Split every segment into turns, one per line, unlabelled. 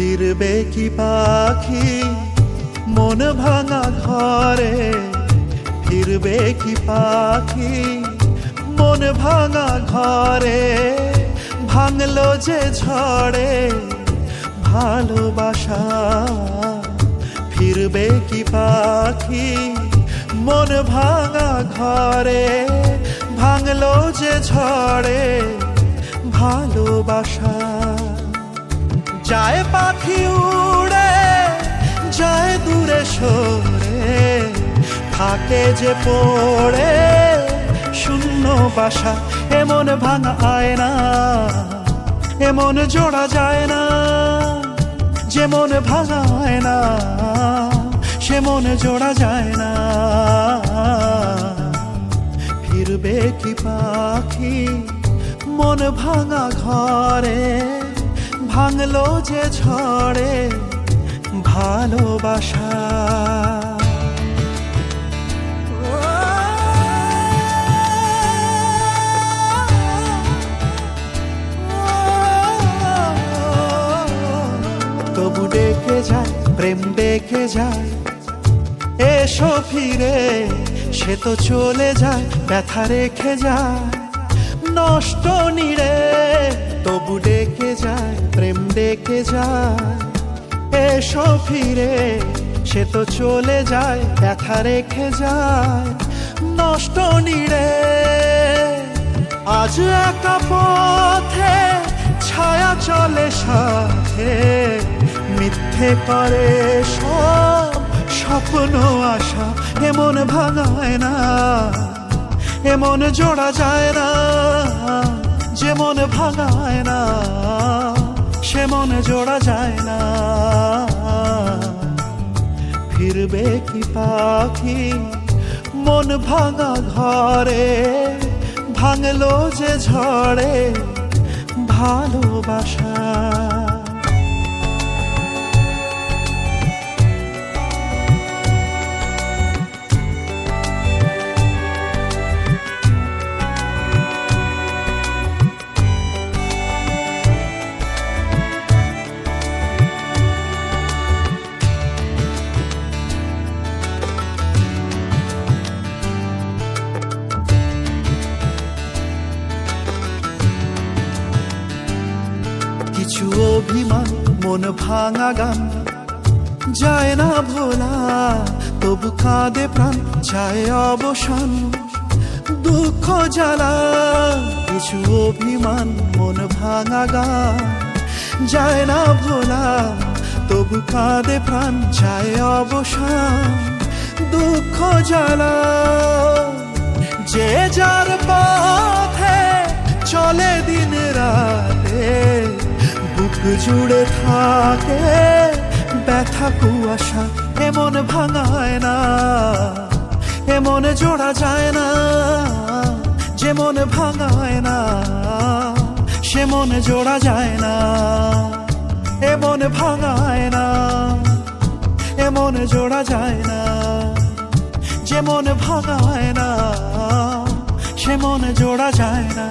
ফিরবে কি পাখি? মন ভাঙা ঘরে ফিরবে কি পাখি? মন ভাঙা ঘরে ভাঙলো যে ঝড়ে ভালোবাসা। ফিরবে কি পাখি? মন ভাঙা ঘরে ভাঙলো যে ঝড়ে ভালোবাসা। যায় থাকে যে পড়ে, শূন্য বাসা, এমন ভাঙা আয় না, এমন জোড়া যায় না, যেমন ভাঙা আয়না সে মন জোড়া যায় না। ফিরবে কি পাখি মন ভাঙা ঘরে, ভাঙলো যে ঝড়ে ভালোবাসা। যায়, প্রেম ডেকে যায়। এসো ফিরে, সে তো চলে যায়, ব্যথা রেখে যায়। নষ্ট নিরে তবু ডেকে যায়, প্রেম ডেকে যায়। এসো ফিরে, সে তো চলে যায়, ব্যথা রেখে যায়। নষ্ট নিরে আজ একা পথে ছায়া চলে সাথে। মিথ্যে করে সব স্বপ্ন, আশা এমন ভাঙায় না, এমন জোড়া যায় না, যেমন ভাঙায় না সে মন জোড়া যায় না। ফিরবে কি পাখি? মন ভাঙা ঘরে, ভাঙলো যে ঝড়ে, ভালোবাসা। কিছু অভিমান, মন ভাঙা গান। যায় না ভোলা, তবু কাঁদে প্রাণ, যায় অবসান। দুঃখ জ্বালা, কিছু অভিমান, মন ভাঙা গান। যায় না ভোলা, তবু কাঁদে প্রাণ, যায় অবসান। দুঃখ জ্বালা, যে যার পথে বুক জুড়ে থাকে ব্যথা কুয়াশা, এমন ভাঙায় না, এমন জোড়া যায় না, যেমন ভাঙায় না সে মন জোড়া যায় না, এমন ভাঙায় না, এমন জোড়া যায় না, যেমন ভাঙায় না সে মন জোড়া যায় না।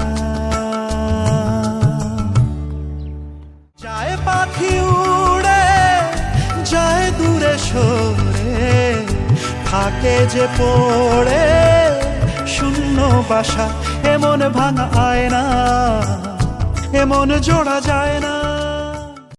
থাকে যে পড়ে শূন্য বাসা এমন ভাঙা আয় না এমন জোড়া যায় না।